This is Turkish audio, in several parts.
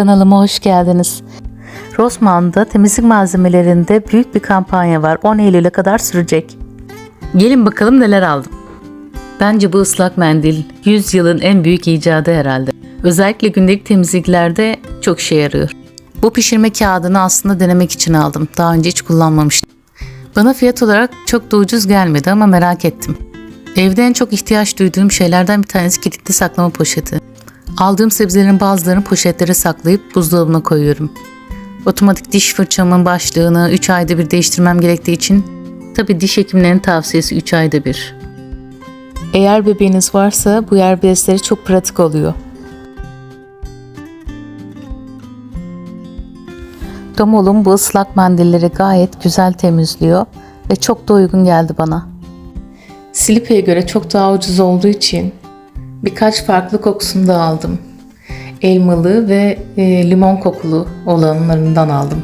Kanalıma hoş geldiniz. Rossmann'da temizlik malzemelerinde büyük bir kampanya var. 10 Eylül'e kadar sürecek. Gelin bakalım neler aldım. Bence bu ıslak mendil 100 yılın en büyük icadı herhalde. Özellikle gündelik temizliklerde çok işe yarıyor. Bu pişirme kağıdını aslında denemek için aldım. Daha önce hiç kullanmamıştım. Bana fiyat olarak çok da ucuz gelmedi ama merak ettim. Evde en çok ihtiyaç duyduğum şeylerden bir tanesi kilitli saklama poşeti. Aldığım sebzelerin bazılarını poşetlere saklayıp buzdolabına koyuyorum. Otomatik diş fırçamın başlığını 3 ayda bir değiştirmem gerektiği için tabi diş hekimlerinin tavsiyesi 3 ayda bir. Eğer bebeğiniz varsa bu yer bezleri çok pratik oluyor. Domol'un bu ıslak mendilleri gayet güzel temizliyor ve çok da uygun geldi bana. Silipe'ye göre çok daha ucuz olduğu için birkaç farklı kokusunu da aldım. Elmalı ve e, limon kokulu olanlarından aldım.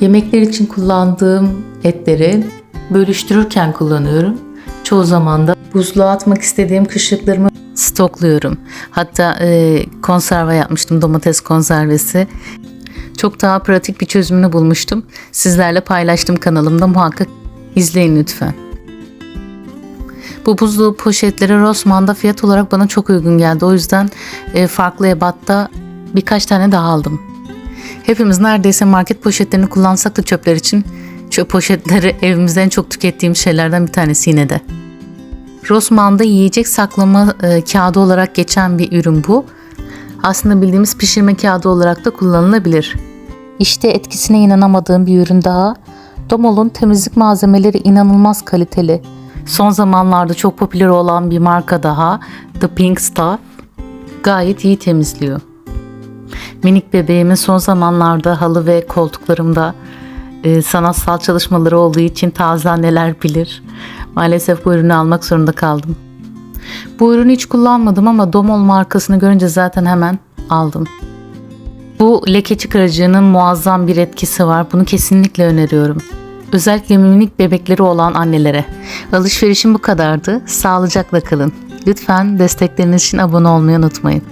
Yemekler için kullandığım etleri bölüştürürken kullanıyorum. Çoğu zaman da buzluğa atmak istediğim kışlıklarımı stokluyorum. Hatta e, konserve yapmıştım, domates konservesi. Çok daha pratik bir çözümünü bulmuştum. Sizlerle paylaştım kanalımda muhakkak izleyin lütfen. Bu buzlu poşetleri Rossmann'da fiyat olarak bana çok uygun geldi. O yüzden e, farklı ebatta birkaç tane daha aldım. Hepimiz neredeyse market poşetlerini kullansak da çöpler için çöp poşetleri evimizde en çok tükettiğim şeylerden bir tanesi yine de. Rossmann'da yiyecek saklama e, kağıdı olarak geçen bir ürün bu. Aslında bildiğimiz pişirme kağıdı olarak da kullanılabilir. İşte etkisine inanamadığım bir ürün daha. Domol'un temizlik malzemeleri inanılmaz kaliteli. Son zamanlarda çok popüler olan bir marka daha The Pink Stuff gayet iyi temizliyor. Minik bebeğimin son zamanlarda halı ve koltuklarımda e, sanatsal çalışmaları olduğu için taze neler bilir. Maalesef bu ürünü almak zorunda kaldım. Bu ürünü hiç kullanmadım ama Domol markasını görünce zaten hemen aldım. Bu leke çıkarıcının muazzam bir etkisi var. Bunu kesinlikle öneriyorum. Özellikle minik bebekleri olan annelere. Alışverişim bu kadardı. Sağlıcakla kalın. Lütfen destekleriniz için abone olmayı unutmayın.